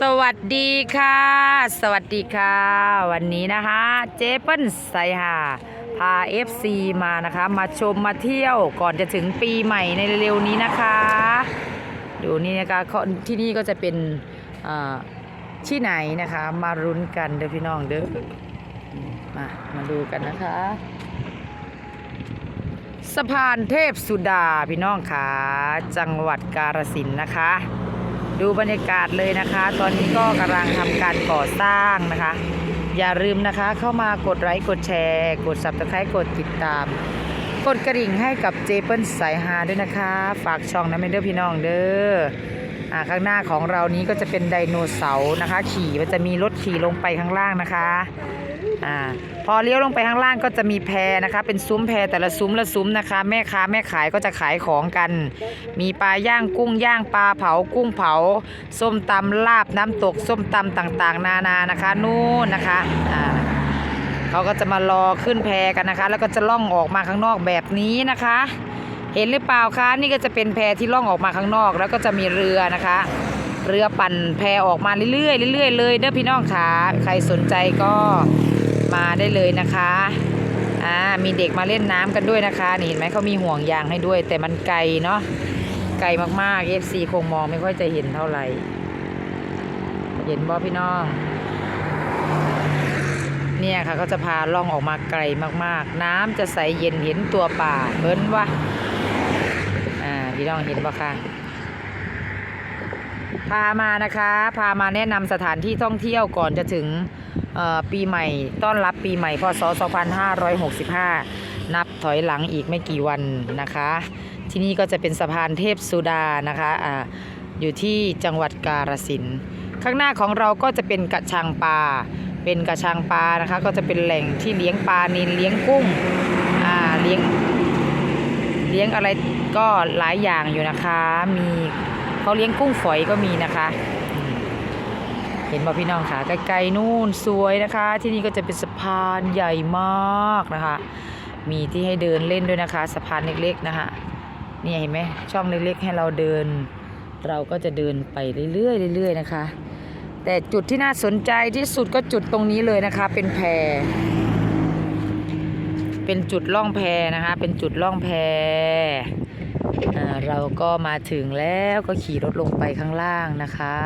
สวัสดีค่ะ สวัสดีค่ะ วันนี้นะคะเจเปิ้ลไซฮาพา FC มานะคะ มาชมมาเที่ยวก่อนจะถึงปีใหม่ในเร็วๆนี้นะคะดูนี่นะคะที่นี่ก็จะเป็นอ่าที่ไหนนะคะ มารุ้นกันเด้อพี่น้องเด้อมามาดูกันนะคะ สะพานเทพสุดาพี่น้องค่ะจังหวัดกาฬสินธ์นะคะ ดูบรรยากาศเลยนะคะ ตอนนี้ก็กำลังทำการก่อสร้างนะคะ อย่าลืมนะคะเข้ามากดไลค์กดแชร์ กด subscribe กดติดตาม กดกระดิ่งให้กับเจเปิลสายฮาด้วยนะคะ ฝากช่องนะเมเดอร์พี่น้องเด้ออ่าข้างหน้าของเรานี้ก็จะเป็นไดโนเสาร์นะคะ ขี่มันจะมีรถขี่ลงไปข้างล่างนะคะอ่าพอเลี้ยวลงไปข้างล่างก็จะมีแพนะคะ เป็นซุ้มแพแต่ละซุ้มละซุ้มนะคะ แม่ค้าแม่ขายก็จะขายของกัน มีปลาย่างกุ้งย่างปลาเผากุ้งเผา ส้มตำลาบน้ำตกส้มตำต่างๆ นานานะคะ นู่นนะคะอ่า เขาก็จะมารอขึ้นแพกันนะคะ แล้วก็จะล่องออกมาข้างนอกแบบนี้นะคะ เห็นหรือเปล่าคะนี่ก็จะเป็นแพที่ล่องออกมาข้างนอก แล้วก็จะมีเรือนะคะ เรือปั่นแพออกมาเรื่อยๆเรื่อยๆเลยเด้อพี่น้องค่ะใครสนใจก็มาได้เลยนะคะอ่ามีเด็กมาเล่นน้ำกันด้วยนะคะนี่เห็นไหมเขามีห่วงยางให้ด้วย แต่มันไกลเนาะไกลมากๆ FC คงมองไม่ค่อยจะเห็นเท่าไหร่ เห็นบ่พี่น้อง เนี่ยค่ะเขาจะพาล่องออกมาไกลมากๆ น้ำจะใสเย็นเห็นตัวป่าเพิ่นวะอ่าพี่น้องเห็นบ่คะพามานะคะ พามาแนะนำสถานที่ท่องเที่ยวก่อนจะถึงปีใหม่ต้อนรับปีใหม่พศ 2565 นับถอยหลังอีกไม่กี่วันนะคะ ที่นี่ก็จะเป็นสะพานเทพสุดานะคะอ่าอยู่ที่จังหวัดกาฬสินธุ์ข้างหน้าของเราก็จะเป็นกระชังปลา เป็นกระชังปลานะคะ ก็จะเป็นแหล่งที่เลี้ยงปลานิลเลี้ยงกุ้งอ่าเลี้ยงเลี้ยงอะไรก็หลายอย่างอยู่นะคะ มีเขาเลี้ยงกุ้งฝอยก็มีนะคะ เห็นบ่พี่น้องค่ะไกลๆนู่นสวยนะคะ ที่นี่ก็จะเป็นสะพานใหญ่มากนะคะ มีที่ให้เดินเล่นด้วยนะคะ สะพานเล็กๆนะคะเนี่ยเห็นไหมช่องเล็กๆให้เราเดิน เราก็จะเดินไปเรื่อยๆเรื่อยๆนะคะ แต่จุดที่น่าสนใจที่สุดก็จุดตรงนี้เลยนะคะ เป็นแพเป็นจุดล่องแพนะคะ เป็นจุดล่องแพเราก็มาถึงแล้วก็ขี่รถลงไปข้างล่างนะคะ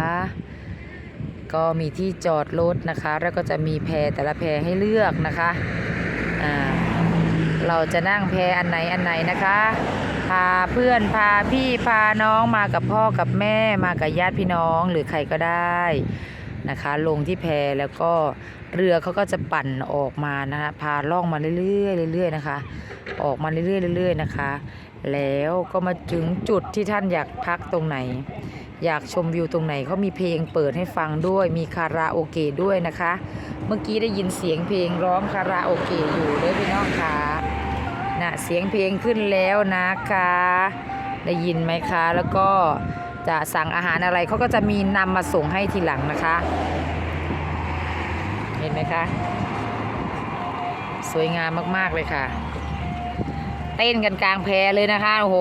ก็มีที่จอดรถนะคะ แล้วก็จะมีแพแต่ละแพให้เลือกนะคะอ่า เราจะนั่งแพอันไหนอันไหนนะคะ พาเพื่อนพาพี่พาน้องมากับพ่อกับแม่มากับญาติพี่น้องหรือใครก็ได้นะคะ ลงที่แพแล้วก็เรือเขาก็จะปั่นออกมานะคะพาล่องมาเรื่อยๆเรื่อยๆนะคะ ออกมาเรื่อยๆเรื่อยๆนะคะ แล้วก็มาถึงจุดที่ท่านอยากพักตรงไหน อยากชมวิวตรงไหนเขามีเพลงเปิดให้ฟังด้วย มีคาราโอเกะด้วยนะคะ เมื่อกี้ได้ยินเสียงเพลงร้องคาราโอเกะอยู่เลยพี่น้องคะนะเสียงเพลงขึ้นแล้วนะคะ ได้ยินไหมคะ แล้วก็จะสั่งอาหารอะไรเขาก็จะมีนำมาส่งให้ทีหลังนะคะ เห็นไหมคะ สวยงามมากๆเลยค่ะ เต้นกันกลางแพเลยนะคะโอ้โห